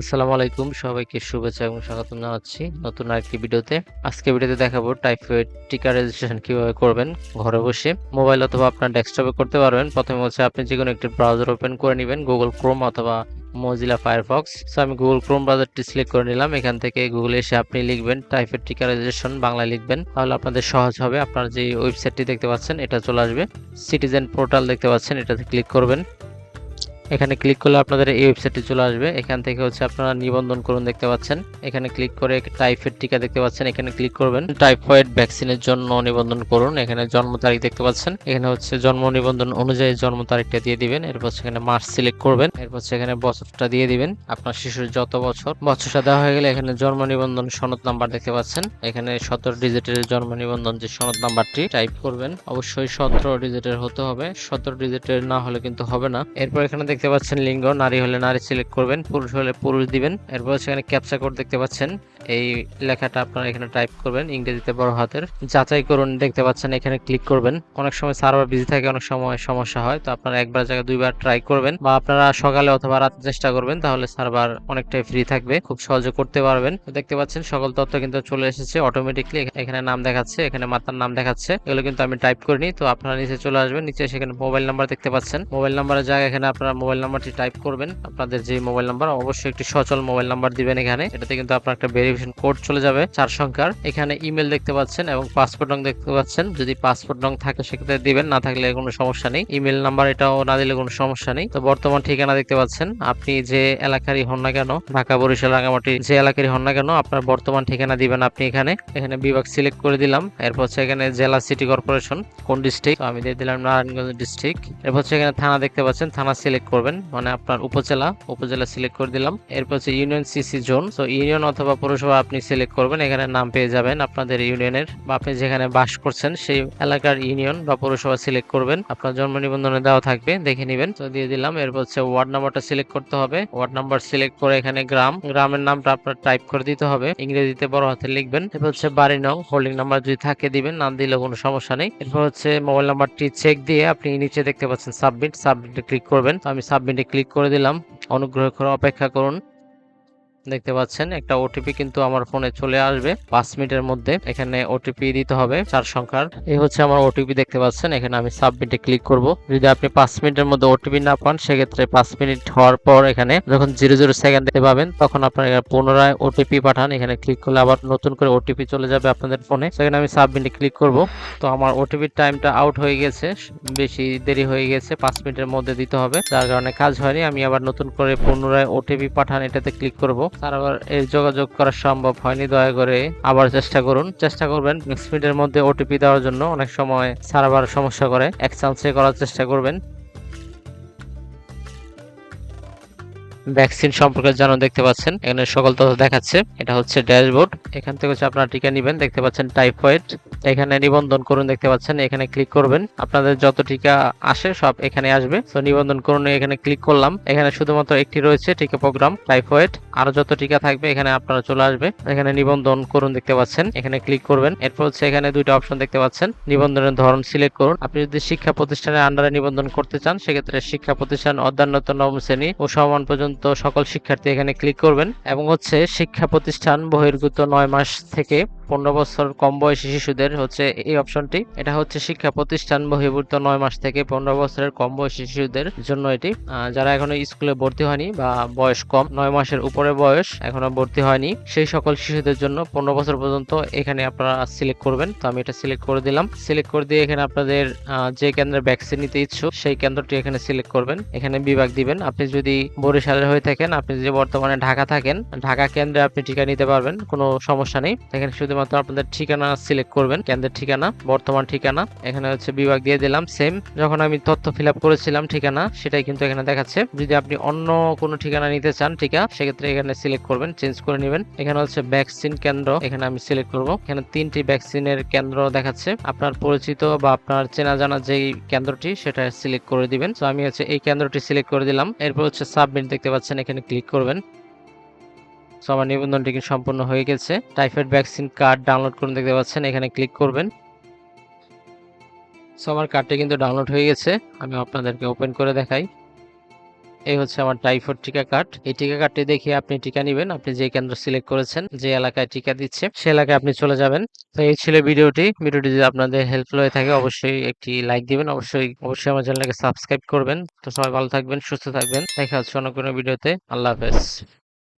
আসসালামু আলাইকুম, সবাইকে শুভেচ্ছা এবং স্বাগতম জানাচ্ছি নতুন আরেকটি ভিডিওতে। আজকে ভিডিওতে দেখাবো টাইফয়েড টিকা রেজিস্ট্রেশন কীভাবে করবেন ঘরে বসে। মোবাইল অথবা আপনার ডেস্কটপে করতে পারবেন। প্রথমে হচ্ছে আপনি যে কোনো একটি ব্রাউজার ওপেন করে নেবেন গুগল ক্রোম অথবা মজিলা ফায়ারফক্স সো আমি গুগল ক্রোম ব্রাউজারটি সিলেক্ট করে নিলাম। এখান থেকে গুগলে এসে আপনি লিখবেন, টাইফয়েড টিকা রেজিস্ট্রেশন বাংলায় লিখবেন। তাহলে আপনাদের সহজ হবে। আপনার যে ওয়েবসাইটটি দেখতে পাচ্ছেন, এটা চলে আসবে। সিটিজেন পোর্টাল দেখতে পাচ্ছেন, এটাতে ক্লিক করবেন। এখানে ক্লিক করলে আপনাদের এই ওয়েবসাইটে চলে আসবে। এখান থেকে হচ্ছে আপনারা নিবন্ধন করুন দেখতে পাচ্ছেন। এখানে ক্লিক করে টাইফয়েড টিকা দেখতে পাচ্ছেন। এখানে ক্লিক করবেন টাইফয়েড ভ্যাকসিনের জন্য নিবন্ধন করুন। এখানে জন্ম তারিখ দেখতে পাচ্ছেন। এখানে হচ্ছে জন্ম নিবন্ধন অনুযায়ী জন্ম তারিখটা দিয়ে দিবেন। এরপর সেখানে মাস সিলেক্ট করবেন। এরপর সেখানে বছরটা দিয়ে দিবেন। আপনার শিশুর যত বছর বছরটা দেওয়া হয়ে গেলে এখানে জন্ম নিবন্ধন সনদ নাম্বার দেখতে পাচ্ছেন। এখানে সতেরো ডিজিটের জন্ম নিবন্ধন যে সনদ নাম্বারটি টাইপ করবেন। অবশ্যই সতেরো ডিজিটের হতে হবে। সতেরো ডিজিটের না হলে কিন্তু হবে না। এরপর এখানে দেখতে পাচ্ছেন লিঙ্গ, নারী হলে নারী সিলেক্ট করবেন, পুরুষ হলে পুরুষ দিবেন। এরপর সেখানে ক্যাপচা কোড দেখতে পাচ্ছেন। এই লেখাটা আপনারা এখানে টাইপ করবেন ইংরেজিতে বড় হাতের। যাচাই করুন, দেখতে পাচ্ছেন এখানে ক্লিক করবেন। অনেক সময় সার্ভার বিজি থাকে, অনেক সময় সমস্যা হয়, তো আপনারা একবার জায়গায় দুইবার ট্রাই করবেন। বা আপনারা সকালে অথবা রাতে চেষ্টা করবেন, তাহলে সার্ভার অনেকটাই ফ্রি থাকবে, খুব সহজে করতে পারবেন। দেখতে পাচ্ছেন, সকল তথ্য কিন্তু চলে এসেছে অটোমেটিকলি এখানে নাম দেখাচ্ছে, এখানে মাতার নাম দেখাচ্ছে। এগুলো কিন্তু আমি টাইপ করিনি, তো আপনারা নিচে চলে আসবেন, নিচে সেখানে মোবাইল নাম্বার দেখতে পাচ্ছেন। মোবাইল নাম্বারের জায়গায় এখানে আপনারা মোবাইল নাম্বারটি টাইপ করবেন। আপনাদের যে মোবাইল নাম্বার, অবশ্যই একটি সচল মোবাইল নাম্বার দিবেন এখানে। এটাতে কিন্তু আপনার একটা ভেরিফিকেশন কোড চলে যাবে চার সংখ্যার। এখানে ইমেল দেখতে পাচ্ছেন এবং পাসপোর্ট রং দেখতে পাচ্ছেন। যদি পাসপোর্ট রং থাকে, সেক্ষেত্রে দিবেন, না থাকলে কোনো সমস্যা নেই। ইমেল নাম্বার এটাও না দিলে কোনো সমস্যা নেই। তো বর্তমান ঠিকানা দেখতে পাচ্ছেন। আপনি যে এলাকারই হন না কেন, ঢাকা, বরিশাল রাঙামাটি যে এলাকারই হন না কেন, আপনার বর্তমান ঠিকানা দিবেন আপনি এখানে। এখানে বিভাগ সিলেক্ট করে দিলাম। এরপর হচ্ছে এখানে জেলা সিটি কর্পোরেশন কোন ডিস্ট্রিক্ট আমি দিয়ে দিলাম নারায়ণগঞ্জ ডিস্ট্রিক্ট এরপর হচ্ছে এখানে থানা দেখতে পাচ্ছেন। থানা সিলেক্ট করবেন মানে আপনার উপজেলা উপজেলা সিলেক্ট করে দিলাম। এরপর হচ্ছে ইউনিয়ন সিসি জোন তো ইউনিয়ন অথবা পৌরসভা আপনি সিলেক্ট করবেন, এখানে নাম পেয়ে যাবেন আপনাদের ইউনিয়নের বা আপনি যেখানে বাস করছেন সেই এলাকার ইউনিয়ন বা পৌরসভা সিলেক্ট করবেন। আপনার জন্ম নিবন্ধনে দেওয়া থাকবে, দেখে নেবেন। তো দিয়ে দিলাম, এরপর হচ্ছে ওয়ার্ড নাম্বারটা সিলেক্ট করতে হবে। ওয়ার্ড নাম্বার সিলেক্ট করে এখানে গ্রাম, গ্রামের নামটা আপনার টাইপ করে দিতে হবে। ইংরেজিতে বড় হাতে লিখবেন। এরপর হচ্ছে বাড়ি নং হোল্ডিং নাম্বার যদি থাকে দিবেন, না দিলে কোনো সমস্যা নেই। এরপর হচ্ছে মোবাইল নাম্বারটি চেক দিয়ে আপনি নিচে দেখতে পাচ্ছেন সাবমিট সাবমিটে ক্লিক করবেন। আমি সাবমিটে ক্লিক করে দিলাম। অনুগ্রহ করে অপেক্ষা করুন। দেখতে পাচ্ছেন, একটা ওটিপি কিন্তু আমার ফোনে চলে আসবে। পাঁচ মিনিটের মধ্যে এখানে ওটিপি দিতে হবে, চার সংখ্যার। এই হচ্ছে আমার ওটিপি দেখতে পাচ্ছেন, এখানে আমি সাবমিটে ক্লিক করব। যদি আপনি পাঁচ মিনিটের মধ্যে ওটিপি না পান, সেক্ষেত্রে পাঁচ মিনিট হওয়ার পর এখানে যখন জিরো জিরো সেকেন্ড দেখতে পাবেন, তখন আপনার পুনরায় ওটিপি পাঠান। এখানে ক্লিক করলে আবার নতুন করে ওটিপি চলে যাবে আপনাদের ফোনে। সেখানে আমি সাবমিটে ক্লিক করব। তো আমার ওটিপির টাইমটা আউট হয়ে গেছে, বেশি দেরি হয়ে গেছে, পাঁচ মিনিটের মধ্যে দিতে হবে। যার কারণে কাজ হয়নি, আমি আবার নতুন করে পুনরায় ওটিপি পাঠান, এটাতে ক্লিক করব। সার্ভার এর যোগাযোগ করা সম্ভব হয়নি, দয়া করে আবার চেষ্টা করুন। চেষ্টা করবেন নেক্সট মিনিটের মধ্যে ওটিপি দেওয়ার জন্য। অনেক সময় সার্ভার সমস্যা করে। এক চান্সে করার চেষ্টা করবেন। ভ্যাকসিন সম্পর্কে জানো দেখতে পাচ্ছেন। এখানে সকল তথ্য দেখাচ্ছে। এটা হচ্ছে ড্যাশবোর্ড। এখান থেকে হচ্ছে আপনারা টিকা নেবেন। দেখতে পাচ্ছেন টাইফয়েড এখানে নিবন্ধন করুন, দেখতে পাচ্ছেন, এখানে ক্লিক করবেন। আপনাদের যত টিকা আসে সব এখানে আসবে। তো নিবন্ধন করুন, এখানে ক্লিক করলাম। এখানে শুধুমাত্র একটি রয়েছে টিকা প্রোগ্রাম টাইফয়েড আরও যত টিকা থাকবে, এখানে আপনারা চলে আসবে। এখানে নিবন্ধন করুন, দেখতে পাচ্ছেন, এখানে ক্লিক করবেন। এরপর হচ্ছে এখানে দুইটা অপশন দেখতে পাচ্ছেন, নিবন্ধনের ধরন সিলেক্ট করুন। আপনি যদি শিক্ষা প্রতিষ্ঠানের আন্ডারে নিবন্ধন করতে চান, সেক্ষেত্রে শিক্ষা প্রতিষ্ঠান অধ্যয়নরত নবম শ্রেণি ও সমান পর্যন্ত সকল শিক্ষার্থী এখানে ক্লিক করবেন। এবং হচ্ছে শিক্ষা প্রতিষ্ঠান বহির্ভূত নয় মাস থেকে পনেরো বছর কম বয়সী শিশুদের হচ্ছে এই অপশনটি এটা হচ্ছে শিক্ষা প্রতিষ্ঠান বহির্ভূত নয় মাস থেকে পনেরো বছরের কম বয়সী শিশুদের জন্য এটি। যারা এখনও স্কুলে ভর্তি হয়নি বা বয়স কম, নয় মাসের উপরে বয়স এখনও ভর্তি হয়নি, সেই সকল শিশুদের জন্য পনেরো বছর পর্যন্ত এখানে আপনারা সিলেক্ট করবেন। তো আমি এটা সিলেক্ট করে দিলাম। সিলেক্ট করে দিয়ে এখানে আপনাদের যে কেন্দ্রে ভ্যাকসিন নিতে ইচ্ছুক, সেই কেন্দ্রটি এখানে সিলেক্ট করবেন। এখানে বিভাগ দিবেন। আপনি যদি বরিশালের হয়ে থাকেন, আপনি যদি বর্তমানে ঢাকা থাকেন, ঢাকা কেন্দ্রে আপনি টিকা নিতে পারবেন, কোনো সমস্যা নেই। এখানে শুধুমাত্র আপনাদের ঠিকানা সিলেক্ট করবেন, কেন্দ্রের ঠিকানা, বর্তমান ঠিকানা, এখানে হচ্ছে বিভাগ দিয়ে দিলাম সেম যখন আমি তথ্য ফিল করেছিলাম ঠিকানা, সেটাই কিন্তু এখানে দেখাচ্ছে। যদি আপনি অন্য কোনো ঠিকানা নিতে চান টিকা সেক্ষেত্রে এখানে সিলেক্ট করবেন চেঞ্জ করে নেবেন। এখানে হচ্ছে ভ্যাকসিন কেন্দ্র, এখানে আমি সিলেক্ট করব। এখানে তিনটি ভ্যাকসিনের কেন্দ্র দেখাচ্ছে। আপনার পরিচিত বা আপনার চেনা জানা যেই কেন্দ্রটি, সেটা সিলেক্ট করে দিবেন। তো আমি হচ্ছে এই কেন্দ্রটি সিলেক্ট করে দিলাম। এরপর হচ্ছে সাবমিট দেখতে পাচ্ছেন, এখানে ক্লিক করবেন। সো আমার নিবন্ধনটি সম্পূর্ণ হয়ে গেছে। টাইফয়েড ভ্যাকসিন কার্ড ডাউনলোড করুন, দেখতে পাচ্ছেন, এখানে ক্লিক করবেন। সো আমার কার্ডটি কিন্তু ডাউনলোড হয়ে গেছে, আমি আপনাদেরকে ওপেন করে দেখাই। এই হচ্ছে আমার টাইফয়েড টিকা কার্ড। এই টিকা কার্ডটি দেখিয়ে আপনি টিকা নেবেন। আপনি যে কেন্দ্র সিলেক্ট করেছেন, যে এলাকায় টিকা দিচ্ছে, সে এলাকায় আপনি চলে যাবেন। তো এই ছিল ভিডিওটি। ভিডিওটি যদি আপনাদের হেল্পফুল হয়ে থাকে, অবশ্যই একটি লাইক দিবেন। অবশ্যই অবশ্যই আমার চ্যানেলকে সাবস্ক্রাইব করবেন। তো সবাই ভালো থাকবেন, সুস্থ থাকবেন। দেখা হচ্ছে অন্য কোনো ভিডিওতে। আল্লাহ হাফেজ।